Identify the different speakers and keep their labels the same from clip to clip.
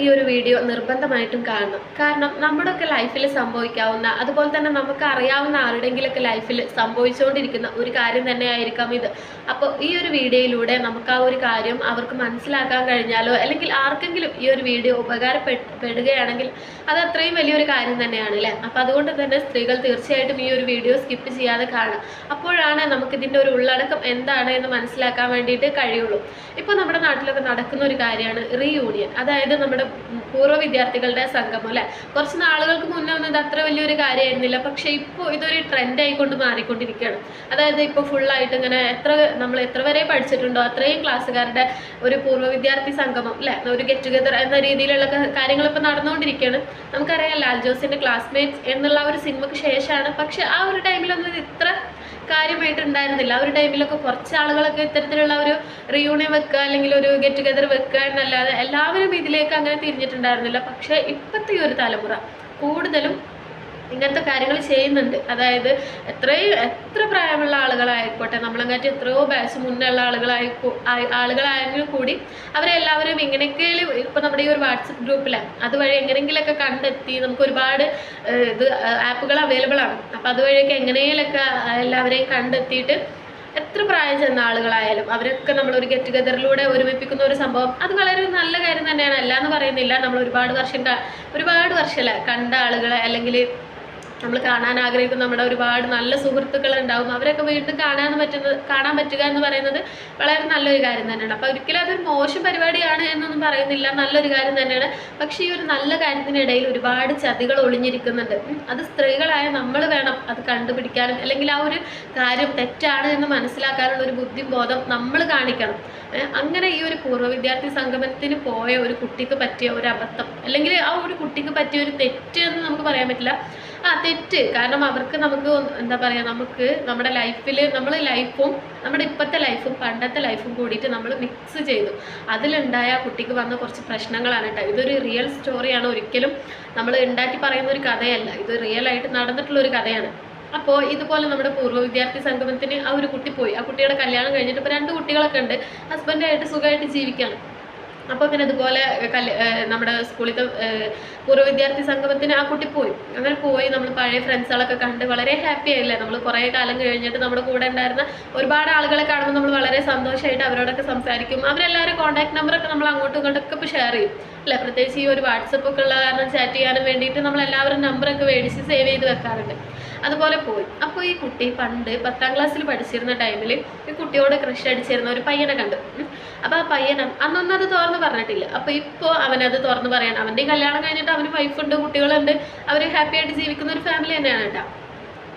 Speaker 1: ഈ ഒരു വീഡിയോ നിർബന്ധമായിട്ടും കാണണം. കാരണം നമ്മുടെയൊക്കെ ലൈഫിൽ സംഭവിക്കാവുന്ന അതുപോലെ തന്നെ നമുക്ക് അറിയാവുന്ന ആരുടെങ്കിലൊക്കെ ലൈഫിൽ സംഭവിച്ചുകൊണ്ടിരിക്കുന്ന ഒരു കാര്യം തന്നെയായിരിക്കാം ഇത്. അപ്പോൾ ഈ ഒരു വീഡിയോയിലൂടെ നമുക്ക് ആ ഒരു കാര്യം അവർക്ക് മനസ്സിലാക്കാൻ കഴിഞ്ഞാലോ അല്ലെങ്കിൽ ആർക്കെങ്കിലും ഈ ഒരു വീഡിയോ ഉപകാരപ്പെടുകയാണെങ്കിൽ അത് അത്രയും വലിയൊരു കാര്യം തന്നെയാണ് അല്ലേ? അപ്പോൾ അതുകൊണ്ട് തന്നെ സ്ത്രീകൾ തീർച്ചയായിട്ടും ഈ ഒരു വീഡിയോ സ്കിപ്പ് ചെയ്യാതെ കാണാം അപ്പോഴാണ് നമുക്ക് ഇതിന്റെ ഒരു ഉള്ളടക്കം എന്താണ് എന്ന് മനസ്സിലാക്കാൻ വേണ്ടിയിട്ട് കഴിയുള്ളൂ. ഇപ്പോൾ നമ്മുടെ നാട്ടിലൊക്കെ നടക്കുന്ന ഒരു കാര്യമാണ് റീയൂണിയൻ അതായത് നമ്മുടെ പൂർവ വിദ്യാർത്ഥികളുടെ സംഗമം അല്ലേ? കുറച്ച് നാളുകൾക്ക് മുന്നേ ഒന്നും അത്ര വലിയൊരു കാര്യമായിരുന്നില്ല. പക്ഷേ ഇപ്പോൾ ഇതൊരു ട്രെൻഡായിക്കൊണ്ട് മാറിക്കൊണ്ടിരിക്കുകയാണ്. അതായത് ഇപ്പോൾ ഫുള്ളായിട്ട് ഇങ്ങനെ എത്ര നമ്മൾ എത്ര വരെ പഠിച്ചിട്ടുണ്ടോ അത്രയും ക്ലാസ്സുകാരുടെ ഒരു പൂർവ വിദ്യാർത്ഥി സംഗമം അല്ലെ? ഒരു ഗെറ്റ് ടുഗദർ എന്ന രീതിയിലുള്ള കാര്യങ്ങൾ ഇപ്പോൾ നടന്നുകൊണ്ടിരിക്കുകയാണ്. നമുക്കറിയാം ലാൽ ജോസിന്റെ ക്ലാസ്മേറ്റ്സ് എന്നുള്ള ഒരു സിനിമയ്ക്ക് ശേഷമാണ്. പക്ഷെ ആ ഒരു ടൈമിലൊന്നും ഇത് ഇത്ര കാര്യമായിട്ട് ഉണ്ടായിരുന്നില്ല. ആ ഒരു ടൈമിലൊക്കെ കുറച്ച് ആളുകളൊക്കെ ഇത്തരത്തിലുള്ള ഒരു റിയൂണിയൻ വെക്കുക അല്ലെങ്കിൽ ഒരു ഗെറ്റ് ടുഗദർ വെക്കുക എന്നല്ലാതെ എല്ലാവരും ഇതിലേക്ക് അങ്ങനെ തിരിഞ്ഞിട്ടുണ്ടായിരുന്നില്ല. പക്ഷേ ഇപ്പോഴത്തെ ഈ ഒരു തലമുറ കൂടുതലും ഇങ്ങനത്തെ കാര്യങ്ങൾ ചെയ്യുന്നുണ്ട്. അതായത് എത്രയും എത്ര പ്രായമുള്ള ആളുകളായിക്കോട്ടെ നമ്മളങ്ങാറ്റ് എത്രയോ ബാച്ച് മുന്നുള്ള ആളുകളായി ആളുകളായെങ്കിൽ കൂടി അവരെല്ലാവരും ഇങ്ങനെയൊക്കെ ഇപ്പം നമ്മുടെ ഈ ഒരു വാട്സപ്പ് ഗ്രൂപ്പിലാണ് അതുവഴി എങ്ങനെയെങ്കിലുമൊക്കെ കണ്ടെത്തി നമുക്ക് ഒരുപാട് ഇത് ആപ്പുകൾ അവൈലബിൾ ആണ്. അപ്പം അതുവഴിയൊക്കെ എങ്ങനെയെങ്കിലൊക്കെ എല്ലാവരെയും കണ്ടെത്തിയിട്ട് എത്ര പ്രായം ചെന്ന ആളുകളായാലും അവരൊക്കെ നമ്മൾ ഒരു ഗെറ്റ് ടുഗദറിലൂടെ ഒരുമിപ്പിക്കുന്ന ഒരു സംഭവം അത് വളരെ നല്ല കാര്യം തന്നെയാണ്. അല്ല എന്ന് പറയുന്നില്ല നമ്മൾ ഒരുപാട് വർഷം ഒരുപാട് വർഷമല്ല കണ്ട ആളുകളെ അല്ലെങ്കിൽ നമ്മൾ കാണാൻ ആഗ്രഹിക്കുന്ന നമ്മുടെ ഒരുപാട് നല്ല സുഹൃത്തുക്കൾ ഉണ്ടാവും. അവരൊക്കെ വീണ്ടും കാണാൻ പറ്റുന്നത് കാണാൻ പറ്റുക എന്ന് പറയുന്നത് വളരെ നല്ലൊരു കാര്യം തന്നെയാണ്. അപ്പോൾ ഒരിക്കലും അതൊരു മോശം പരിപാടിയാണ് എന്നൊന്നും പറയുന്നില്ല. നല്ലൊരു കാര്യം തന്നെയാണ്. പക്ഷേ ഈ ഒരു നല്ല കാര്യത്തിനിടയിൽ ഒരുപാട് ചതികൾ ഒളിഞ്ഞിരിക്കുന്നുണ്ട്. അത് സ്ത്രീകളായ നമ്മൾ വേണം അത് കണ്ടുപിടിക്കാനും അല്ലെങ്കിൽ ആ ഒരു കാര്യം തെറ്റാണ് എന്ന് മനസ്സിലാക്കാനുള്ള ഒരു ബുദ്ധിബോധം നമ്മൾ കാണിക്കണം. അങ്ങനെ ഈ ഒരു പൂർവ വിദ്യാർത്ഥി സംഗമത്തിന് പോയ ഒരു കുട്ടിക്ക് പറ്റിയ ഒരു അബദ്ധം അല്ലെങ്കിൽ ആ ഒരു കുട്ടിക്ക് പറ്റിയ ഒരു തെറ്റ് എന്ന് നമുക്ക് പറയാൻ പറ്റില്ല. ആ തെറ്റ്. കാരണം അവർക്ക് നമുക്ക് എന്താ പറയുക നമുക്ക് നമ്മുടെ ലൈഫിൽ നമ്മൾ ലൈഫും നമ്മുടെ ഇപ്പോഴത്തെ ലൈഫും പണ്ടത്തെ ലൈഫും കൂടിയിട്ട് നമ്മൾ മിക്സ് ചെയ്തു. അതിലുണ്ടായ കുട്ടിക്ക് വന്ന കുറച്ച് പ്രശ്നങ്ങളാണ് കേട്ടോ ഇതൊരു റിയൽ സ്റ്റോറിയാണ് ഒരിക്കലും നമ്മൾ ഉണ്ടാക്കി പറയുന്ന ഒരു കഥയല്ല. ഇത് റിയൽ ആയിട്ട് നടന്നിട്ടുള്ള ഒരു കഥയാണ്. അപ്പോൾ ഇതുപോലെ നമ്മുടെ പൂർവ വിദ്യാർത്ഥി സംഗമത്തിന് ആ ഒരു കുട്ടി പോയി. ആ കുട്ടിയുടെ കല്യാണം കഴിഞ്ഞിട്ട് ഇപ്പോൾ രണ്ട് കുട്ടികളൊക്കെ ഉണ്ട്. ഹസ്ബൻഡായിട്ട് സുഖമായിട്ട് ജീവിക്കുകയാണ് അപ്പോൾ പിന്നെ അതുപോലെ നമ്മുടെ സ്കൂളിലത്തെ പൂർവ വിദ്യാർത്ഥി സംഗമത്തിന് ആ കുട്ടി പോയി. അങ്ങനെ പോയി നമ്മൾ പഴയ ഫ്രണ്ട്സുകളൊക്കെ കണ്ട് വളരെ ഹാപ്പി ആയില്ലേ? നമ്മൾ കുറേ കാലം കഴിഞ്ഞിട്ട് നമ്മുടെ കൂടെ ഉണ്ടായിരുന്ന ഒരുപാട് ആളുകളെ കാണുമ്പോൾ നമ്മൾ വളരെ സന്തോഷമായിട്ട് അവരോടൊക്കെ സംസാരിക്കും. അവരെല്ലാവരും കോൺടാക്ട് നമ്പറൊക്കെ നമ്മൾ അങ്ങോട്ടും ഇങ്ങോട്ടൊക്കെ ഷെയർ ചെയ്യും. അല്ലേ? പ്രത്യേകിച്ച് ഈ ഒരു വാട്സപ്പ് ഒക്കെ ഉള്ള കാരണം ചാറ്റ് ചെയ്യാനും വേണ്ടിയിട്ട് നമ്മൾ എല്ലാവരും നമ്പറൊക്കെ മേടിച്ച് സേവ് ചെയ്ത് വെക്കാറുണ്ട്. അതുപോലെ പോയി. അപ്പോൾ ഈ കുട്ടി പണ്ട് പത്താം ക്ലാസ്സിൽ പഠിച്ചിരുന്ന ടൈമിൽ ഈ കുട്ടിയോട് ക്രഷ് അടിച്ചിരുന്ന ഒരു പയ്യനെ കണ്ടു. അപ്പോൾ ആ പയ്യൻ അന്നൊന്നത് അത് തുറന്ന് പറഞ്ഞിട്ടില്ല. അപ്പോൾ ഇപ്പോൾ അവനത് തുറന്ന് പറയണം. അവന്റെ ഈ കല്യാണം കഴിഞ്ഞിട്ട് അവന് വൈഫുണ്ട് കുട്ടികളുണ്ട്. അവർ ഹാപ്പി ആയിട്ട് ജീവിക്കുന്ന ഒരു ഫാമിലി തന്നെയാണ് കേട്ടോ.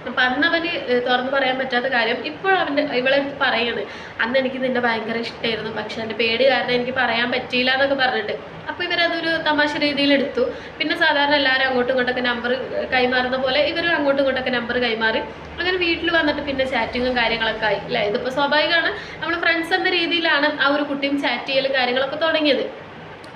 Speaker 1: അപ്പം അന്ന് അവന് തുറന്ന് പറയാൻ പറ്റാത്ത കാര്യം ഇപ്പോൾ അവന്റെ ഇവളെ അടുത്ത് പറയാണ് അന്ന് എനിക്ക് നിന്നെ ഭയങ്കര ഇഷ്ടമായിരുന്നു പക്ഷെ എന്റെ പേടി കാരണം എനിക്ക് പറയാൻ പറ്റിയില്ല എന്നൊക്കെ പറഞ്ഞിട്ട്. അപ്പോൾ ഇവരതൊരു തമാശ രീതിയിൽ എടുത്തു. പിന്നെ സാധാരണ എല്ലാവരും അങ്ങോട്ടും ഇങ്ങോട്ടൊക്കെ നമ്പർ കൈമാറുന്ന പോലെ ഇവരും അങ്ങോട്ടും ഇങ്ങോട്ടൊക്കെ നമ്പർ കൈമാറി. അങ്ങനെ വീട്ടിൽ വന്നിട്ട് പിന്നെ ചാറ്റിങ്ങും കാര്യങ്ങളൊക്കെ ആയി അല്ലേ ഇതിപ്പോൾ സ്വാഭാവികമാണ് നമ്മൾ ഫ്രണ്ട്സ് എന്ന രീതിയിലാണ് ആ ഒരു കുട്ടിയും ചാറ്റ് ചെയ്യലും കാര്യങ്ങളൊക്കെ തുടങ്ങിയത്.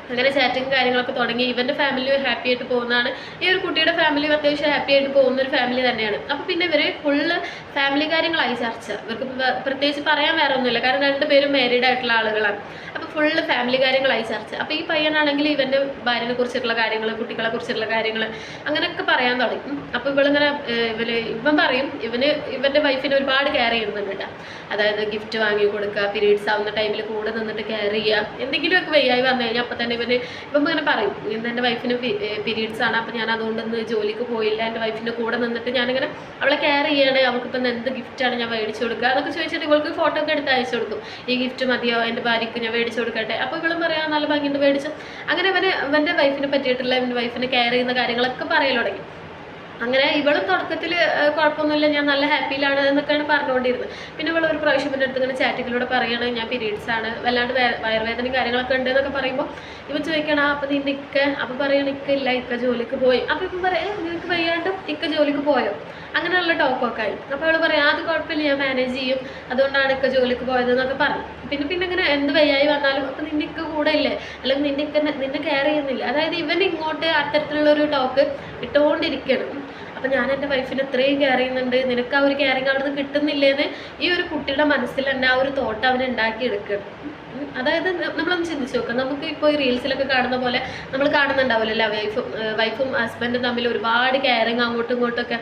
Speaker 1: അങ്ങനെ ചാറ്റിങ് കാര്യങ്ങളൊക്കെ തുടങ്ങി. ഇവന്റെ ഫാമിലി ഹാപ്പി ആയിട്ട് പോകുന്നതാണ്. ഈ ഒരു കുട്ടിയുടെ ഫാമിലി അത്യാവശ്യം ഹാപ്പി ആയിട്ട് പോകുന്ന ഒരു ഫാമിലി തന്നെയാണ്. അപ്പോൾ പിന്നെ ഇവർ ഫുള്ള് ഫാമിലി കാര്യങ്ങളായി ചർച്ച. ഇവർക്ക് പ്രത്യേകിച്ച് പറയാൻ വേറെ ഒന്നുമില്ല. കാരണം രണ്ടുപേരും മാരീഡ് ആയിട്ടുള്ള ആളുകളാണ്. അപ്പോൾ ഫുള്ള് ഫാമിലി കാര്യങ്ങളായി ചർച്ച. അപ്പോൾ ഈ പയ്യനാണെങ്കിൽ ഇവന്റെ ഭാര്യനെ കുറിച്ചിട്ടുള്ള കാര്യങ്ങൾ കുട്ടികളെ കുറിച്ചിട്ടുള്ള കാര്യങ്ങൾ അങ്ങനെയൊക്കെ പറയാൻ തുടങ്ങി. അപ്പോൾ ഇവളിങ്ങനെ ഇവർ ഇവൻ പറയും ഇവന് ഇവന്റെ വൈഫിനെ ഒരുപാട് കെയർ ചെയ്യുന്നുണ്ട് കേട്ടോ. അതായത് ഗിഫ്റ്റ് വാങ്ങി കൊടുക്കുക പീരീഡ്സ് ആവുന്ന ടൈമിൽ കൂടെ നിന്നിട്ട് കെയർ ചെയ്യുക. എന്തെങ്കിലുമൊക്കെ വയ്യായി വന്നു കഴിഞ്ഞാൽ അപ്പോൾ തന്നെ ഇവന് ഇപ്പം ഇങ്ങനെ പറയും ഇന്ന് എന്റെ വൈഫിന് പീരീഡ്സ് ആണ് അപ്പം ഞാൻ അതുകൊണ്ടൊന്ന് ജോലിക്ക് പോയില്ല എന്റെ വൈഫിന്റെ കൂടെ നിന്നിട്ട് ഞാനിങ്ങനെ അവളെ കെയർ ചെയ്യണേ അവൾക്കിപ്പം എന്ത് ഗിഫ്റ്റാണ് ഞാൻ മേടിച്ചു കൊടുക്കുക? അതൊക്കെ ചോദിച്ചിട്ട് ഇവൾക്ക് ഫോട്ടോ ഒക്കെ എടുത്ത് അയച്ചു കൊടുക്കും. ഈ ഗിഫ്റ്റ് മതിയോ? എന്റെ ഭാര്യയ്ക്ക് ഞാൻ മേടിച്ചു കൊടുക്കട്ടെ? അപ്പോൾ ഇവളും പറയാം നല്ല ഭംഗിയുണ്ട് മേടിച്ചു. അങ്ങനെ അവന് ഇവന്റെ വൈഫിനെ പറ്റിയിട്ടുള്ള എന്റെ വൈഫിനെ കെയർ ചെയ്യുന്ന കാര്യങ്ങളൊക്കെ പറയൽ തുടങ്ങി. അങ്ങനെ ഇവൾ തുടക്കത്തിൽ കുഴപ്പമൊന്നുമില്ല ഞാൻ നല്ല ഹാപ്പിയിലാണ് എന്നൊക്കെയാണ് പറഞ്ഞുകൊണ്ടിരുന്നത്. പിന്നെ ഇവൾ ഒരു പ്രാവശ്യം എന്റെ അടുത്ത് ഇങ്ങനെ ചാറ്റിങ്ങിലൂടെ പറയുകയാണ് ഞാൻ പീരീഡ്സ് ആണ് വല്ലാണ്ട് വയ- വയറുവേദനയും കാര്യങ്ങളൊക്കെ ഉണ്ട് എന്നൊക്കെ പറയുമ്പോൾ ഇവ ചോദിക്കണം അപ്പം നീ നിൽക്ക അപ്പം പറയണ ഇക്ക ഇല്ല ഇക്ക ജോലിക്ക് പോയി. അപ്പം ഇപ്പം പറയാം നിനക്ക് വയ്യാണ്ട് ഇക്ക ജോലിക്ക് പോയോ? അങ്ങനെയുള്ള ടോക്കൊക്കെ ആയി അപ്പോൾ അവൾ പറയാം അത് കുഴപ്പമില്ല ഞാൻ മാനേജ് ചെയ്യും. അതുകൊണ്ടാണ് ഇക്ക ജോലിക്ക് പോയത് എന്നൊക്കെ പറഞ്ഞു. പിന്നെ പിന്നെ ഇങ്ങനെ എന്ത് വയ്യായി വന്നാലും അപ്പം നിന്റെ ഇക്ക കൂടെ ഇല്ലേ? അല്ലെങ്കിൽ നിന്റെ ഇക്ക നിന്നെ കെയർ ചെയ്യുന്നില്ല? അതായത് ഇവൻ ഇങ്ങോട്ട് അത്തരത്തിലുള്ള ഒരു ടോക്ക് ഇട്ടുകൊണ്ടിരിക്കണം അപ്പം ഞാൻ എന്റെ വൈഫിന് ഇത്രയും കെയർ ചെയ്യുന്നുണ്ട്. നിനക്ക് ആ ഒരു കെയറിങ് അവിടെ നിന്ന് കിട്ടുന്നില്ലേന്ന് ഈ ഒരു കുട്ടിയുടെ മനസ്സിൽ തന്നെ ആ ഒരു തോട്ട് അവൻ ഉണ്ടാക്കിയെടുക്കുക. അതായത് നമ്മളൊന്ന് ചിന്തിച്ച് നോക്കാം. നമുക്ക് ഇപ്പോൾ ഈ റീൽസിലൊക്കെ കാണുന്ന പോലെ നമ്മൾ കാണുന്നുണ്ടാവില്ലല്ലോ വൈഫും വൈഫും ഹസ്ബൻഡും തമ്മിൽ ഒരുപാട് കെയറിങ് അങ്ങോട്ടും ഇങ്ങോട്ടൊക്കെ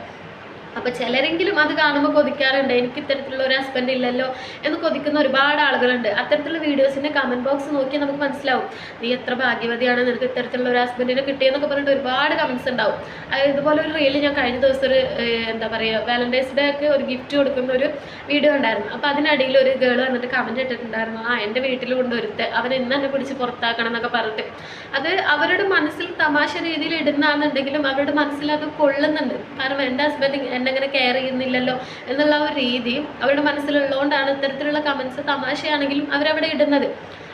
Speaker 1: അപ്പോൾ ചിലരെങ്കിലും അത് കാണുമ്പോൾ കൊതിക്കാറുണ്ട് എനിക്ക് ഇത്തരത്തിലുള്ള ഒരു ഹസ്ബൻഡ് ഇല്ലല്ലോ എന്ന് കൊതിക്കുന്ന ഒരുപാട് ആളുകളുണ്ട്. അത്തരത്തിലുള്ള വീഡിയോസിന്റെ കമന്റ് ബോക്സ് നോക്കി നമുക്ക് മനസ്സിലാവും. നീ എത്ര ഭാഗ്യവതിയാണ് നിനക്ക് ഇത്തരത്തിലുള്ള ഒരു ഹസ്ബൻഡിനെ കിട്ടിയെന്നൊക്കെ പറഞ്ഞിട്ട് ഒരുപാട് കമന്റ്സ് ഉണ്ടാവും. ഇതുപോലെ ഒരു റീൽ ഞാൻ കഴിഞ്ഞ ദിവസം ഒരു എന്താ പറയുക വാലന്റൈൻസ് ഡേ ഒക്കെ ഒരു ഗിഫ്റ്റ് കൊടുക്കുന്ന ഒരു വീഡിയോ ഉണ്ടായിരുന്നു. അപ്പോൾ അതിനിടയിൽ ഒരു ഗേൾ വന്നിട്ട് കമന്റ് ഇട്ടിട്ടുണ്ടായിരുന്നു. ആ എന്റെ വീട്ടിൽ കൊണ്ടുവരുത്ത് അവൻ ഇന്ന് എന്നെ പിടിച്ച് പുറത്താക്കണം എന്നൊക്കെ പറഞ്ഞിട്ട്. അത് അവരുടെ മനസ്സിൽ തമാശ രീതിയിൽ ഇടുന്നതാണെന്നുണ്ടെങ്കിലും അവരുടെ മനസ്സിൽ അത് കൊള്ളുന്നുണ്ട്. കാരണം എന്റെ ഹസ്ബൻഡ് അങ്ങനെ കെയർ ചെയ്യുന്നില്ലല്ലോ എന്നുള്ള ഒരു രീതി അവരുടെ മനസ്സിലുള്ളതുകൊണ്ടാണ് ഇത്തരത്തിലുള്ള കമൻസ് തമാശയാണെങ്കിലും അവരവിടെ ഇടുന്നത്.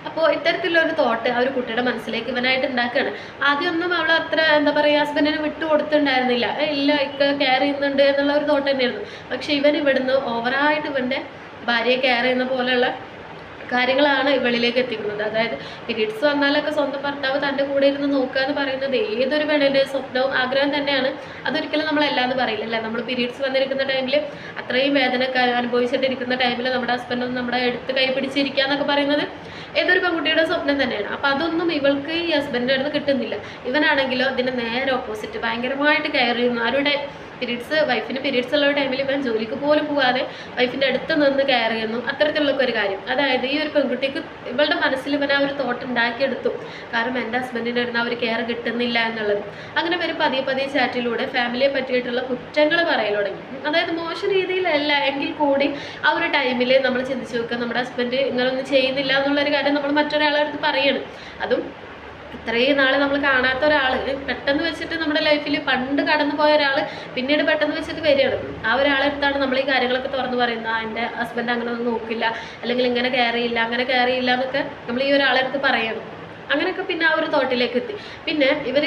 Speaker 1: അപ്പോൾ ഇത്തരത്തിലുള്ളൊരു തോട്ട് ആ ഒരു കുട്ടിയുടെ മനസ്സിലേക്ക് ഇവനായിട്ട് ഉണ്ടാക്കുകയാണ് ആദ്യമൊന്നും അവൾ അത്ര എന്താ പറയുക ഹസ്ബൻഡിന് വിട്ടു കൊടുത്തിട്ടുണ്ടായിരുന്നില്ല. ഇല്ല ഇക്ക കെയർ ചെയ്യുന്നുണ്ട് എന്നുള്ള ഒരു തോട്ട് തന്നെയായിരുന്നു. പക്ഷെ ഇവൻ ഇവിടുന്ന് ഓവറായിട്ട് ഇവന്റെ ഭാര്യയെ കെയർ ചെയ്യുന്ന പോലെയുള്ള കാര്യങ്ങളാണ് ഇവളിലേക്ക് എത്തിക്കുന്നത്. അതായത് പീരീഡ്സ് വന്നാലൊക്കെ സ്വന്തം ഭർത്താവ് തന്റെ കൂടെ ഇരുന്ന് നോക്കുക എന്ന് പറയുന്നത് ഏതൊരു പെണ്ണിന്റെ സ്വപ്നവും ആഗ്രഹം തന്നെയാണ്. അതൊരിക്കലും നമ്മളല്ല എന്ന് പറയില്ല അല്ലേ? നമ്മൾ പീരീഡ്സ് വന്നിരിക്കുന്ന ടൈമിൽ അത്രയും വേദന അനുഭവിച്ചിട്ടിരിക്കുന്ന ടൈമിൽ നമ്മുടെ ഹസ്ബൻഡ് നമ്മുടെ എടുത്ത് കൈ പിടിച്ചിരിക്കുക എന്നൊക്കെ പറയുന്നത് ഏതൊരു പെൺകുട്ടിയുടെ സ്വപ്നം തന്നെയാണ്. അപ്പം അതൊന്നും ഇവൾക്ക് ഈ ഹസ്ബൻഡിന്റെ അടുത്ത് കിട്ടുന്നില്ല. ഇവനാണെങ്കിലോ അതിന്റെ നേരെ ഓപ്പോസിറ്റ് ഭയങ്കരമായിട്ട് കെയർ ചെയ്യുന്നു ആരുടെ പീരീഡ്സ് വൈഫിന് പീരീഡ്സ് ഉള്ള ടൈമിൽ ഇവൻ ജോലിക്ക് പോലും പോകാതെ വൈഫിന്റെ അടുത്ത് നിന്ന് കെയർ ചെയ്യുന്നു അത്തരത്തിലുള്ള ഒരു കാര്യം. അതായത് ഈ ഒരു പെൺകുട്ടിക്ക് ഇവളുടെ മനസ്സിൽ ഇവൻ ആ ഒരു തോട്ട് ഉണ്ടാക്കിയെടുത്തു. കാരണം എന്റെ ഹസ്ബൻഡിന്റെ അടുത്ത് ആ ഒരു കെയർ കിട്ടുന്നില്ല എന്നുള്ളത്. അങ്ങനെ വരും പതിയെ പതിയെ ചാറ്റിലൂടെ ഫാമിലിയെ പറ്റിയിട്ടുള്ള കുറ്റങ്ങൾ പറയൽ തുടങ്ങി. അതായത് മോശം രീതിയിലല്ല എങ്കിൽ കൂടി ആ ഒരു ടൈമിൽ നമ്മൾ ചിന്തിച്ച് നോക്കുക നമ്മുടെ ഹസ്ബൻഡ് ഇങ്ങനൊന്നും ചെയ്യുന്നില്ല എന്നുള്ളൊരു കാര്യം നമ്മൾ മറ്റൊരാളെ അടുത്ത് പറയണം. അതും ഇത്രയും നാൾ നമ്മൾ കാണാത്ത ഒരാൾ പെട്ടെന്ന് വെച്ചിട്ട് നമ്മുടെ ലൈഫിൽ പണ്ട് കടന്നു പോയ ഒരാൾ പിന്നീട് പെട്ടെന്ന് വെച്ചിട്ട് വരികയാണ്. ആ ഒരാളെടുത്താണ് നമ്മൾ ഈ കാര്യങ്ങളൊക്കെ തുറന്ന് പറയുന്നത്. എന്റെ ഹസ്ബൻഡ് അങ്ങനെ ഒന്നും നോക്കില്ല. അല്ലെങ്കിൽ ഇങ്ങനെ കയറിയില്ല അങ്ങനെ കയറിയില്ല എന്നൊക്കെ നമ്മൾ ഈ ഒരാളെടുത്ത് പറയണം. അങ്ങനെയൊക്കെ പിന്നെ ആ ഒരു തോട്ടിലേക്ക് എത്തി. പിന്നെ ഇവർ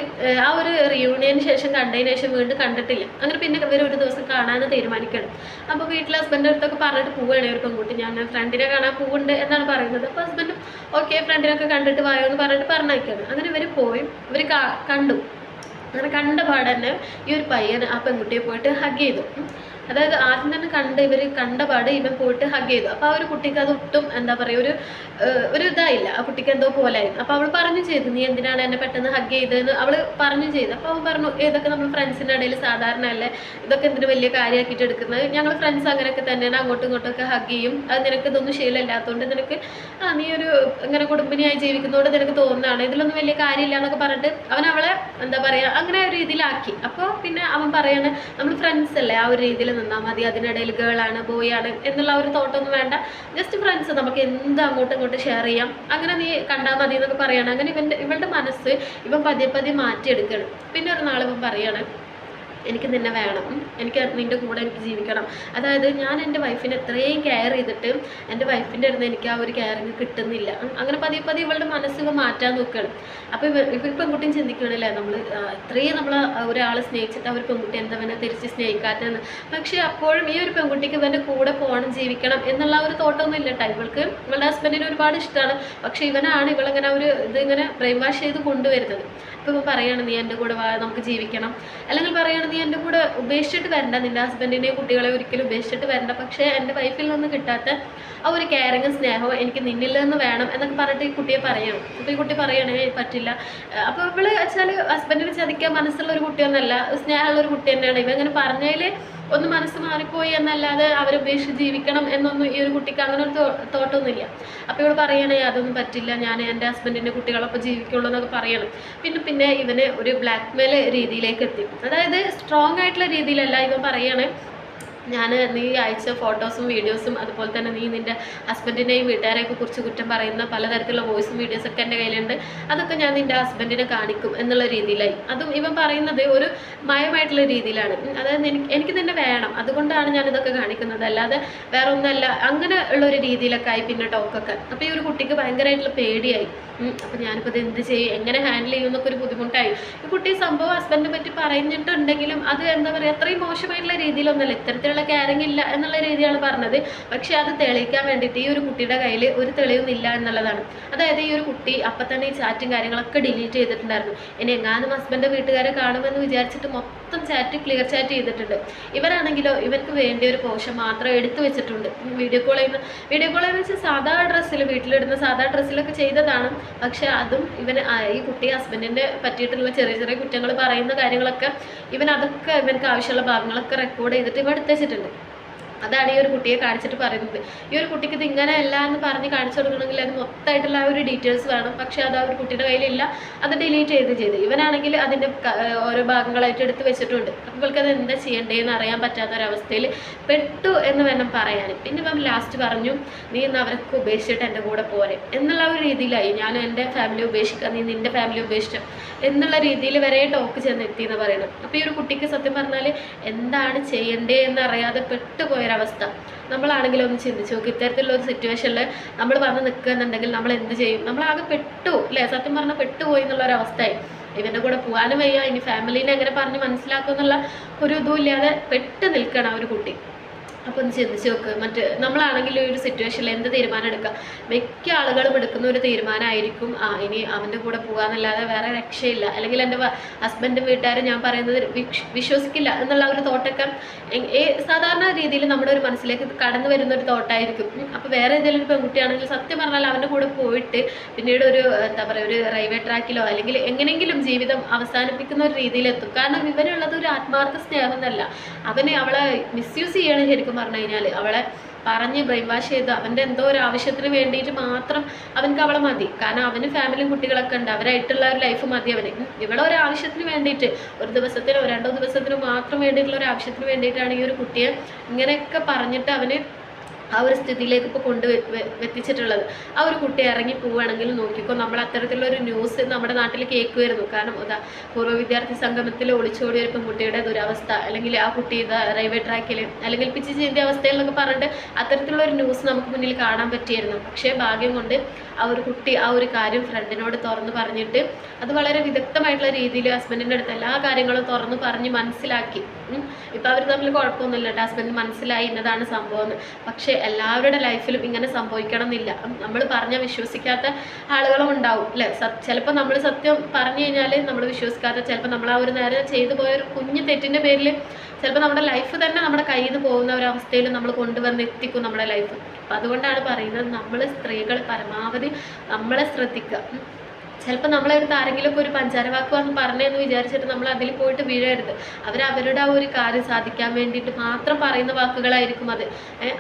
Speaker 1: ആ ഒരു റിയൂണിയന് ശേഷം കണ്ടതിന് ശേഷം വീണ്ടും കണ്ടിട്ടില്ല. അങ്ങനെ പിന്നെ ഇവർ ഒരു ദിവസം കാണാൻ തീരുമാനിക്കണം. അപ്പോൾ വീട്ടിലെ ഹസ്ബൻഡിന്റെ അടുത്തൊക്കെ പറഞ്ഞിട്ട് പോവുകയാണ് ഒരു പെൺകുട്ടി. ഞാൻ ഫ്രണ്ടിനെ കാണാൻ പോവുന്നുണ്ട് എന്നാണ് പറയുന്നത്. അപ്പോൾ ഹസ്ബൻഡും ഓക്കെ ഫ്രണ്ടിനൊക്കെ കണ്ടിട്ട് വായോ എന്ന് പറഞ്ഞിട്ട് പറഞ്ഞയക്കാണ്. അങ്ങനെ ഇവർ പോയി ഇവർ കണ്ടു. അങ്ങനെ കണ്ട പാടന്നെ ഈ ഒരു പയ്യൻ ആ പെൺകുട്ടിയെ പോയിട്ട് ഹഗ് ചെയ്തു. അതായത് ആദ്യം തന്നെ കണ്ട് ഇവർ കണ്ട പാട് ഇവൻ പോയിട്ട് ഹഗ് ചെയ്തു. അപ്പോൾ ആ ഒരു കുട്ടിക്ക് അത് ഒട്ടും എന്താ പറയുക ഒരു ഒരു ഇതായില്ല. ആ കുട്ടിക്ക് എന്തോ പോലായിരുന്നു. അപ്പോൾ അവൾ പറഞ്ഞു ചെയ്തു നീ എന്തിനാണ് എന്നെ പെട്ടെന്ന് ഹഗ് ചെയ്തതെന്ന്? അവൾ പറഞ്ഞു ചെയ്തു. അപ്പോൾ അവൻ പറഞ്ഞു ഇതൊക്കെ നമ്മൾ ഫ്രണ്ട്സിന്റെ ഇടയിൽ സാധാരണ അല്ലേ ഇതൊക്കെ എന്തിനു വലിയ കാര്യമാക്കിയിട്ട് എടുക്കുന്നത്? ഞങ്ങൾ ഫ്രണ്ട്സ് അങ്ങനെയൊക്കെ തന്നെയാണ്. അങ്ങോട്ടും ഇങ്ങോട്ടും ഒക്കെ ഹഗ് ചെയ്യും. അത് നിനക്ക് ഇതൊന്നും ശീലമില്ലാത്തതുകൊണ്ട് നിനക്ക് ആ നീ ഒരു ഇങ്ങനെ കുടുംബിനിയായി ജീവിക്കുന്നതുകൊണ്ട് നിനക്ക് തോന്നുന്നതാണ്. ഇതിലൊന്നും വലിയ കാര്യമില്ല എന്നൊക്കെ പറഞ്ഞിട്ട് അവൻ അവളെ എന്താ പറയുക അങ്ങനെ ഒരു രീതിയിലാക്കി. അപ്പോൾ പിന്നെ അവൻ പറയാണ് നമ്മൾ ഫ്രണ്ട്സ് അല്ലേ? ആ ഒരു രീതിയിൽ നിന്നാൽ മതി അതിനിടയിൽ ഗേളാണ് ബോയാണ് എന്നുള്ള ഒരു തോട്ടൊന്നും വേണ്ട. ജസ്റ്റ് ഫ്രണ്ട്സ് നമുക്ക് എന്ത് അങ്ങോട്ടും ഇങ്ങോട്ടും ഷെയർ ചെയ്യാം. അങ്ങനെ നീ കണ്ടാൽ മതി എന്നൊക്കെ പറയാണ്. അങ്ങനെ ഇവന്റെ ഇവളുടെ മനസ്സ് ഇവൻ പതിയെ പതിയെ മാറ്റിയെടുക്കണം പിന്നെ ഒരു നാളിവൻ പറയാണ് എനിക്ക് നിന്നെ വേണം. എനിക്ക് നിന്റെ കൂടെ എനിക്ക് ജീവിക്കണം. അതായത് ഞാൻ എന്റെ വൈഫിനെ എത്രയും കെയർ ചെയ്തിട്ട് എന്റെ വൈഫിന്റെ അടുത്ത് എനിക്ക് ആ ഒരു കെയറിങ് കിട്ടുന്നില്ല. അങ്ങനെ പതിയെ പതിയെ ഇവളുടെ മനസ്സ് മാറ്റാൻ നോക്കുകയാണ് അപ്പോൾ ഇവ ഇവർ പെൺകുട്ടിയും ചിന്തിക്കുകയാണല്ലേ നമ്മൾ ഇത്രയും നമ്മൾ ഒരാളെ സ്നേഹിച്ചിട്ട് ആ ഒരു പെൺകുട്ടി എന്താ അവനെ തിരിച്ച് സ്നേഹിക്കാത്തതെന്ന്. പക്ഷേ അപ്പോഴും ഈ ഒരു പെൺകുട്ടിക്ക് ഇവന്റെ കൂടെ പോകണം ജീവിക്കണം എന്നുള്ള ഒരു തോട്ടമൊന്നും ഇല്ല കേട്ടോ ഇവൾക്ക് ഇവളുടെ ഹസ്ബൻഡിന് ഒരുപാട് ഇഷ്ടമാണ് പക്ഷേ ഇവനാണ് ഇവളിങ്ങനെ ഒരു ഇതിങ്ങനെ ബ്രെയിൻ വാഷ് ചെയ്ത് കൊണ്ടുവരുന്നത്. ഇപ്പോൾ ഇവൻ പറയാണ് നീ എന്റെ കൂടെ വാ നമുക്ക് ജീവിക്കണം. അല്ലെങ്കിൽ പറയാണ് നീ എന്റെ കൂടെ ഉപേക്ഷിച്ചിട്ട് വരണ്ട. നിന്റെ ഹസ്ബൻഡിനെയും കുട്ടികളെ ഒരിക്കലും ഉപേക്ഷിച്ചിട്ട് വരണ്ട. പക്ഷേ എന്റെ വൈഫിൽ നിന്ന് കിട്ടാത്ത ആ ഒരു കെയറിങ്ങും സ്നേഹവും എനിക്ക് നിന്നിൽ നിന്ന് വേണം എന്നൊക്കെ പറഞ്ഞിട്ട് ഈ കുട്ടിയെ പറയണം അപ്പോൾ ഈ കുട്ടി പറയണേ പറ്റില്ല. അപ്പോൾ ഇവൾ വെച്ചാൽ ഹസ്ബൻഡിനെ ചതിക്കാൻ മനസ്സുള്ള ഒരു കുട്ടിയൊന്നല്ല സ്നേഹമുള്ള ഒരു കുട്ടി തന്നെയാണ്. ഇവ അങ്ങനെ പറഞ്ഞതിൽ ഒന്ന് മനസ്സ് മാറിപ്പോയി എന്നല്ലാതെ അവരെ ഉപേക്ഷിച്ച് ജീവിക്കണം എന്നൊന്നും ഈ ഒരു കുട്ടിക്ക് അങ്ങനെ ഒരു തോട്ടൊന്നുമില്ല. അപ്പം അപ്പോൾ ഇവൾ പറയണേ അതൊന്നും പറ്റില്ല. ഞാൻ എന്റെ ഹസ്ബൻഡിന്റെ കുട്ടികളൊപ്പം ജീവിക്കുള്ളൂ എന്നൊക്കെ പറയണം. പിന്നെ പിന്നെ ഇവനെ ഒരു ബ്ലാക്ക്മെയിൽ രീതിയിലേക്ക് എത്തി. അതായത് സ്ട്രോങ് ആയിട്ടുള്ള രീതിയിലല്ല ഇവൻ പറയണേ. ഞാൻ നീ അയച്ച ഫോട്ടോസും വീഡിയോസും അതുപോലെ തന്നെ നീ നിന്റെ ഹസ്ബൻഡിനെയും വീട്ടുകാരെയൊക്കെ കുറിച്ച് കുറ്റം പറയുന്ന പലതരത്തിലുള്ള വോയിസും വീഡിയോസും ഒക്കെ എന്റെ കയ്യിലുണ്ട്. അതൊക്കെ ഞാൻ നിന്റെ ഹസ്ബൻഡിനെ കാണിക്കും എന്നുള്ള രീതിയിലായി. അതും ഇവൻ പറയുന്നത് ഒരു മയമായിട്ടുള്ള രീതിയിലാണ്. അതായത് എനിക്ക് എനിക്ക് തന്നെ വേണം. അതുകൊണ്ടാണ് ഞാൻ ഇതൊക്കെ കാണിക്കുന്നത്. അല്ലാതെ വേറെ ഒന്നല്ല അങ്ങനെ ഉള്ളൊരു രീതിയിലൊക്കെ ആയി പിന്നെ ടോക്കൊക്കെ. അപ്പോൾ ഈ ഒരു കുട്ടിക്ക് ഭയങ്കരമായിട്ടുള്ള പേടിയായി. അപ്പോൾ ഞാനിപ്പോൾ ഇത് എന്ത് ചെയ്യും? എങ്ങനെ ഹാൻഡിൽ ചെയ്യും എന്നൊക്കെ ഒരു ബുദ്ധിമുട്ടായി. ഈ കുട്ടി സംഭവം ഹസ്ബൻഡിനെ പറ്റി പറഞ്ഞിട്ടുണ്ടെങ്കിലും അത് എന്താ പറയുക അത്രയും മോശമായിട്ടുള്ള രീതിയിലൊന്നല്ല ഇത്തരത്തിലുള്ള തമ്മിലുള്ള കെയറിങ് ഇല്ല എന്നുള്ള രീതിയാണ് പറഞ്ഞത്. പക്ഷെ അത് തെളിയിക്കാൻ വേണ്ടിയിട്ട് ഈ ഒരു കുട്ടിയുടെ കയ്യിൽ ഒരു തെളിവുമില്ല എന്നുള്ളതാണ്. അതായത് ഈ ഒരു കുട്ടി അപ്പം തന്നെ ഈ ചാറ്റും കാര്യങ്ങളൊക്കെ ഡിലീറ്റ് ചെയ്തിട്ടുണ്ടായിരുന്നു. ഇനി എങ്ങാനും ഹസ്ബൻഡ് വീട്ടുകാരെ കാണുമെന്ന് വിചാരിച്ചിട്ട് മൊത്തം ചാറ്റ് ക്ലിയർ ചാറ്റ് ചെയ്തിട്ടുണ്ട്. ഇവരാണെങ്കിലോ ഇവർക്ക് വേണ്ടി ഒരു പോഷൻ മാത്രം എടുത്തു വെച്ചിട്ടുണ്ട്. വീഡിയോ കോൾ ചെയ്യുന്ന വീഡിയോ കോൾ എന്ന് വെച്ചാൽ സാധാ ഡ്രസ്സിൽ വീട്ടിലിടുന്ന സാധാ ഡ്രസ്സിലൊക്കെ ചെയ്തതാണ്. പക്ഷേ അതും ഇവൻ ഈ കുട്ടി ഹസ്ബൻഡിന്റെ പറ്റിയിട്ടുള്ള ചെറിയ ചെറിയ കുറ്റങ്ങൾ പറയുന്ന കാര്യങ്ങളൊക്കെ ഇവൻ അതൊക്കെ ഇവർക്ക് ആവശ്യമുള്ള ഭാഗങ്ങളൊക്കെ റെക്കോർഡ് ചെയ്തിട്ട് ഇവ എടുത്തു വെച്ചിട്ടുണ്ട്. അതാണ് ഈ ഒരു കുട്ടിയെ കാണിച്ചിട്ട് പറയുന്നത്. ഈ ഒരു കുട്ടിക്ക് ഇത് ഇങ്ങനെ അല്ല എന്ന് പറഞ്ഞ് കാണിച്ചു കൊടുക്കണമെങ്കിൽ അത് മൊത്തമായിട്ടുള്ള ഒരു ഡീറ്റെയിൽസ് വേണം. പക്ഷേ അത് ആ ഒരു കുട്ടിയുടെ കയ്യിലില്ല. അത് ഡിലീറ്റ് ചെയ്ത് ചെയ്ത്. ഇവനാണെങ്കിൽ അതിന്റെ ഓരോ ഭാഗങ്ങളായിട്ട് എടുത്ത് വെച്ചിട്ടുണ്ട്. അപ്പോൾ ഇവൾക്ക് അത് എന്താ ചെയ്യേണ്ടതെന്ന് അറിയാൻ പറ്റാത്ത ഒരവസ്ഥയിൽ പെട്ടു എന്ന് വേണം പറയാൻ. പിന്നെ ഇപ്പം ലാസ്റ്റ് പറഞ്ഞു നീ ഇന്ന് അവരൊക്കെ ഉപേക്ഷിച്ചിട്ട് എന്റെ കൂടെ പോരെ. എന്നുള്ള ഒരു രീതിയിലായി. ഞാൻ എന്റെ ഫാമിലി ഉപേക്ഷിക്കാം. നീ നിന്റെ ഫാമിലി ഉപേക്ഷിച്ചു. എന്നുള്ള രീതിയിൽ വരെ ടോക്ക് ചെന്നെത്തി എന്ന് പറയുന്നത്. അപ്പോൾ ഈ ഒരു കുട്ടിക്ക് സത്യം പറഞ്ഞാൽ എന്താണ് ചെയ്യേണ്ടേ എന്ന് അറിയാതെ പെട്ടുപോയൊരവസ്ഥ നമ്മളാണെങ്കിലും ഒന്ന് ചിന്തിച്ചു നോക്കി. ഇത്തരത്തിലുള്ള ഒരു സിറ്റുവേഷനിൽ നമ്മൾ വന്ന് നിൽക്കുന്നുണ്ടെങ്കിൽ നമ്മൾ എന്ത് ചെയ്യും? നമ്മളാകെ പെട്ടു അല്ലേ? സത്യം പറഞ്ഞാൽ പെട്ടുപോയി എന്നുള്ള ഒരു അവസ്ഥയായി. ഇവന്റെ കൂടെ പോകാനും വയ്യ. ഇനി ഫാമിലീനെ എങ്ങനെ പറഞ്ഞ് മനസ്സിലാക്കും എന്നുള്ള ഒരു ഇതും ഇല്ലാതെ പെട്ട് നിൽക്കണം ആ ഒരു കുട്ടി. അപ്പോൾ ഒന്ന് ചിന്തിച്ച് നോക്ക്. മറ്റ് നമ്മളാണെങ്കിൽ ഒരു സിറ്റുവേഷനിൽ എന്ത് തീരുമാനം എടുക്കുക മിക്ക ആളുകളും എടുക്കുന്ന ഒരു തീരുമാനമായിരിക്കും ആ ഇനി അവന്റെ കൂടെ പോകാന്നല്ലാതെ വേറെ രക്ഷയില്ല. അല്ലെങ്കിൽ എന്റെ ഹസ്ബൻഡും വീട്ടുകാരും ഞാൻ പറയുന്നത് വിശ്വസിക്കില്ല എന്നുള്ള ഒരു തോട്ടൊക്കെ സാധാരണ രീതിയിൽ നമ്മുടെ ഒരു മനസ്സിലേക്ക് കടന്നു വരുന്ന ഒരു തോട്ടായിരിക്കും. അപ്പോൾ വേറെ ഏതെങ്കിലും ഒരു പെൺകുട്ടിയാണെങ്കിൽ സത്യം പറഞ്ഞാൽ അവന്റെ കൂടെ പോയിട്ട് പിന്നീട് ഒരു എന്താ പറയുക ഒരു റെയിൽവേ ട്രാക്കിലോ അല്ലെങ്കിൽ എങ്ങനെയെങ്കിലും ജീവിതം അവസാനിപ്പിക്കുന്ന ഒരു രീതിയിലെത്തും. കാരണം ഇവനുള്ളത് ഒരു ആത്മാർത്ഥ സ്നേഹം എന്നല്ല. അവനെ അവളെ മിസ്യൂസ് ചെയ്യണം ശരിക്കും പറഞ്ഞു കഴിഞ്ഞാൽ അവളെ പറഞ്ഞ് ബ്രെയിൻ വാഷ് ചെയ്ത് അവന്റെ എന്തോ ഒരു ആവശ്യത്തിന് വേണ്ടിയിട്ട് മാത്രം അവനക്ക് അവളെ മതി കാരണം അവന് ഫാമിലിയും കുട്ടികളൊക്കെ ഉണ്ട് അവരായിട്ടുള്ള ഒരു ലൈഫ് മതി അവന്. ഇവിടെ ഒരു ആവശ്യത്തിന് വേണ്ടിയിട്ട് ഒരു ദിവസത്തിനോ രണ്ടോ ദിവസത്തിനോ മാത്രം വേണ്ടിയിട്ടുള്ള ഒരു ആവശ്യത്തിന് വേണ്ടിയിട്ടാണ് ഈ ഒരു കുട്ടിയെ ഇങ്ങനെയൊക്കെ പറഞ്ഞിട്ട് അവന് ആ ഒരു സ്ഥിതിയിലേക്ക് ഇപ്പോൾ കൊണ്ട് എത്തിച്ചിട്ടുള്ളത് ആ ഒരു കുട്ടി ഇറങ്ങി പോവുകയാണെങ്കിൽ നോക്കിക്കോ നമ്മൾ അത്തരത്തിലുള്ള ഒരു ന്യൂസ് നമ്മുടെ നാട്ടിൽ കേൾക്കുമായിരുന്നു. കാരണം ഇതാ പൂർവ വിദ്യാർത്ഥി സംഗമത്തിൽ ഒളിച്ചോടിയ ഒരു പെൺകുട്ടിയുടെ ദുരവസ്ഥ അല്ലെങ്കിൽ ആ കുട്ടി ഇതാ റെയിൽവേ ട്രാക്കിൽ അല്ലെങ്കിൽ പിച്ച് ചെയ്ത അവസ്ഥയിൽ എന്നൊക്കെ പറഞ്ഞിട്ട് അത്തരത്തിലുള്ള ഒരു ന്യൂസ് നമുക്ക് മുന്നിൽ കാണാൻ പറ്റിയിരുന്നു പക്ഷേ ഭാഗ്യം കൊണ്ട് ആ ഒരു കുട്ടി ആ ഒരു കാര്യം ഫ്രണ്ടിനോട് തുറന്ന് പറഞ്ഞിട്ട് അത് വളരെ വിദഗ്ധമായിട്ടുള്ള രീതിയിൽ ഹസ്ബൻഡിന്റെ അടുത്ത് എല്ലാ കാര്യങ്ങളും തുറന്ന് പറഞ്ഞ് മനസ്സിലാക്കി. ഇപ്പം അവർ തമ്മിൽ കുഴപ്പമൊന്നുമില്ല കേട്ടോ. ഹസ്ബൻഡ് മനസ്സിലായി ഇന്നതാണ് സംഭവം എന്ന്. പക്ഷേ എല്ലാവരുടെ ലൈഫിലും ഇങ്ങനെ സംഭവിക്കണം എന്നില്ല നമ്മൾ പറഞ്ഞാൽ വിശ്വസിക്കാത്ത ആളുകളും ഉണ്ടാവും അല്ലേ? ചിലപ്പോൾ നമ്മൾ സത്യം പറഞ്ഞു കഴിഞ്ഞാൽ നമ്മൾ വിശ്വസിക്കാത്ത ചിലപ്പോൾ നമ്മൾ ആ ഒരു നേരെ ചെയ്തു പോയ ഒരു കുഞ്ഞു തെറ്റിന്റെ പേരിൽ ചിലപ്പോൾ നമ്മുടെ ലൈഫ് തന്നെ നമ്മുടെ കയ്യിൽ നിന്ന് പോകുന്ന ഒരു അവസ്ഥയിൽ നമ്മൾ കൊണ്ടുവന്ന് എത്തിക്കും നമ്മുടെ ലൈഫ്. അപ്പം അതുകൊണ്ടാണ് പറയുന്നത് നമ്മൾ സ്ത്രീകൾ പരമാവധി നമ്മളെ ശ്രദ്ധിക്കുക. ചിലപ്പോൾ നമ്മളെ അടുത്ത് ആരെങ്കിലുമൊക്കെ ഒരു പഞ്ചാര വാക്ക് വന്ന് പറഞ്ഞതെന്ന് വിചാരിച്ചിട്ട് നമ്മൾ അതിൽ പോയിട്ട് വീഴരുത്. അവർ അവരുടെ ഒരു കാര്യം സാധിക്കാൻ വേണ്ടിയിട്ട് മാത്രം പറയുന്ന വാക്കുകളായിരിക്കും അത്.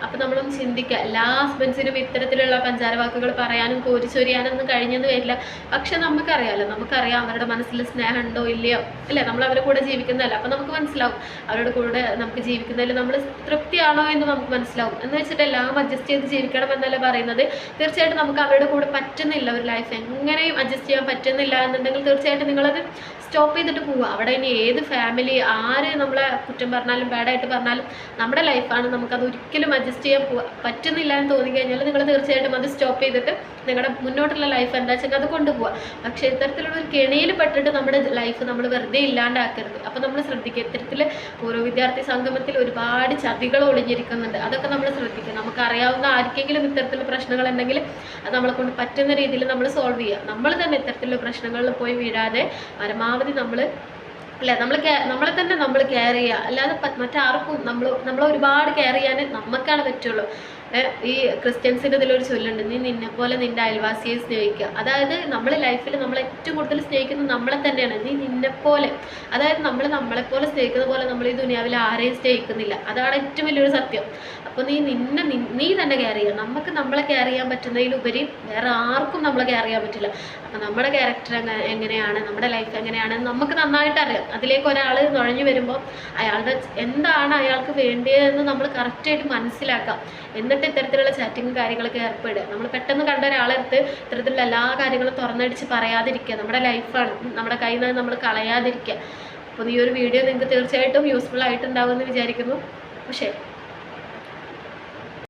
Speaker 1: അപ്പം നമ്മളൊന്ന് ചിന്തിക്കുക. എല്ലാ ഹസ്ബൻഡ്സിനും ഇത്തരത്തിലുള്ള പഞ്ചാര വാക്കുകൾ പറയാനും കോരിച്ചൊരിയാനൊന്നും കഴിഞ്ഞെന്ന് വരില്ല. പക്ഷെ നമുക്കറിയാമല്ലോ നമുക്കറിയാം അവരുടെ മനസ്സിൽ സ്നേഹം ഉണ്ടോ ഇല്ലയോ? അല്ലേ? നമ്മൾ അവരുടെ കൂടെ ജീവിക്കുന്നതല്ല? അപ്പം നമുക്ക് മനസ്സിലാവും. അവരുടെ കൂടെ നമുക്ക് ജീവിക്കുന്നതിൽ നമ്മൾ തൃപ്തിയാണോ എന്ന് നമുക്ക് മനസ്സിലാവും. എന്ന് വെച്ചിട്ട് എല്ലാം അഡ്ജസ്റ്റ് ചെയ്ത് ജീവിക്കണം എന്നല്ല പറയുന്നത്. തീർച്ചയായിട്ടും നമുക്ക് അവരുടെ കൂടെ പറ്റുന്നില്ല ഒരു ലൈഫ് എങ്ങനെയും അഡ്ജസ്റ്റ് ചെയ്യാൻ പറ്റുന്നില്ല എന്നുണ്ടെങ്കിൽ തീർച്ചയായിട്ടും നിങ്ങളത് സ്റ്റോപ്പ് ചെയ്തിട്ട് പോവുക. അവിടെ ഇനി ഏത് ഫാമിലി ആര് നമ്മളെ കുറ്റം പറഞ്ഞാലും ബാഡായിട്ട് പറഞ്ഞാലും നമ്മുടെ ലൈഫാണ് നമുക്കത് ഒരിക്കലും അഡ്ജസ്റ്റ് ചെയ്യാൻ പറ്റുന്നില്ല എന്ന് തോന്നി കഴിഞ്ഞാൽ നിങ്ങൾ തീർച്ചയായിട്ടും അത് സ്റ്റോപ്പ് ചെയ്തിട്ട് നിങ്ങളുടെ മുന്നോട്ടുള്ള ലൈഫ് എന്താ വെച്ചാൽ അത് കൊണ്ടുപോകാം പക്ഷേ ഇത്തരത്തിലുള്ള ഒരു കെണിയിൽ പെട്ടിട്ട് നമ്മുടെ ലൈഫ് നമ്മൾ വെറുതെ ഇല്ലാണ്ടാക്കരുത്. അപ്പോൾ നമ്മൾ ശ്രദ്ധിക്കുക. ഇത്തരത്തിൽ ഓരോ വിദ്യാർത്ഥി സംഗമത്തിൽ ഒരുപാട് ചതികൾ ഒളിഞ്ഞിരിക്കുന്നുണ്ട്. അതൊക്കെ നമ്മൾ ശ്രദ്ധിക്കുക. നമുക്കറിയാവുന്ന ആർക്കെങ്കിലും ഇത്തരത്തിലുള്ള പ്രശ്നങ്ങൾ ഉണ്ടെങ്കിൽ അത് നമ്മളെ കൊണ്ട് പറ്റുന്ന രീതിയിൽ നമ്മൾ സോൾവ് ചെയ്യുക. നമ്മൾ തന്നെ ഇത്തരത്തിലുള്ള പ്രശ്നങ്ങളിൽ പോയി വീഴാതെ പരമാവധി നമ്മൾ അല്ലേ നമ്മൾ നമ്മളെ തന്നെ നമ്മൾ കെയർ ചെയ്യുക. അല്ലാതെ മറ്റാർക്കും നമ്മൾ നമ്മളെ ഒരുപാട് കെയർ ചെയ്യാൻ നമുക്കാണ് പറ്റുള്ളൂ. ഈ ക്രിസ്ത്യൻസിന്റെ ഇതിലൊരു ചൊല്ലുണ്ട് നീ നിന്നെ പോലെ നിന്റെ അയൽവാസിയെ സ്നേഹിക്കുക. അതായത് നമ്മൾ ലൈഫിൽ നമ്മൾ ഏറ്റവും കൂടുതൽ സ്നേഹിക്കുന്നത് നമ്മളെ തന്നെയാണ്. നീ നിന്നെപ്പോലെ അതായത് നമ്മൾ നമ്മളെപ്പോലെ സ്നേഹിക്കുന്ന പോലെ നമ്മൾ ഈ ദുനിയാവിൽ ആരെയും സ്നേഹിക്കുന്നില്ല. അതാണ് ഏറ്റവും വലിയൊരു സത്യം. അപ്പോൾ നീ നിന്നെ നി- തന്നെ കെയർ ചെയ്യുക. നമുക്ക് നമ്മളെ കെയർ ചെയ്യാൻ പറ്റുന്നതിലുപരി വേറെ ആർക്കും നമ്മളെ കെയർ ചെയ്യാൻ പറ്റില്ല. അപ്പോൾ നമ്മുടെ ക്യാരക്ടർ എങ്ങനെയാണ് നമ്മുടെ ലൈഫ് എങ്ങനെയാണ് നമുക്ക് നന്നായിട്ട് അറിയാം. അതിലേക്ക് ഒരാൾ നുഴഞ്ഞു വരുമ്പോൾ അയാളുടെ എന്താണ് അയാൾക്ക് വേണ്ടിയതെന്ന് നമ്മൾ കറക്റ്റായിട്ട് മനസ്സിലാക്കാം. എന്നിട്ട് ഇത്തരത്തിലുള്ള ചാറ്റിങ്ങും കാര്യങ്ങളൊക്കെ ഏർപ്പെടുക. നമ്മൾ പെട്ടെന്ന് കണ്ട ഒരാളെടുത്ത് ഇത്തരത്തിലുള്ള എല്ലാ കാര്യങ്ങളും തുറന്നടിച്ച് പറയാതിരിക്കുക. നമ്മുടെ ലൈഫാണ് നമ്മുടെ കയ്യിൽ നിന്ന് നമ്മൾ കളയാതിരിക്കുക. അപ്പോൾ ഈ ഒരു വീഡിയോ നിങ്ങൾക്ക് തീർച്ചയായിട്ടും യൂസ്ഫുൾ ആയിട്ടുണ്ടാവുമെന്ന് വിചാരിക്കുന്നു. പക്ഷേ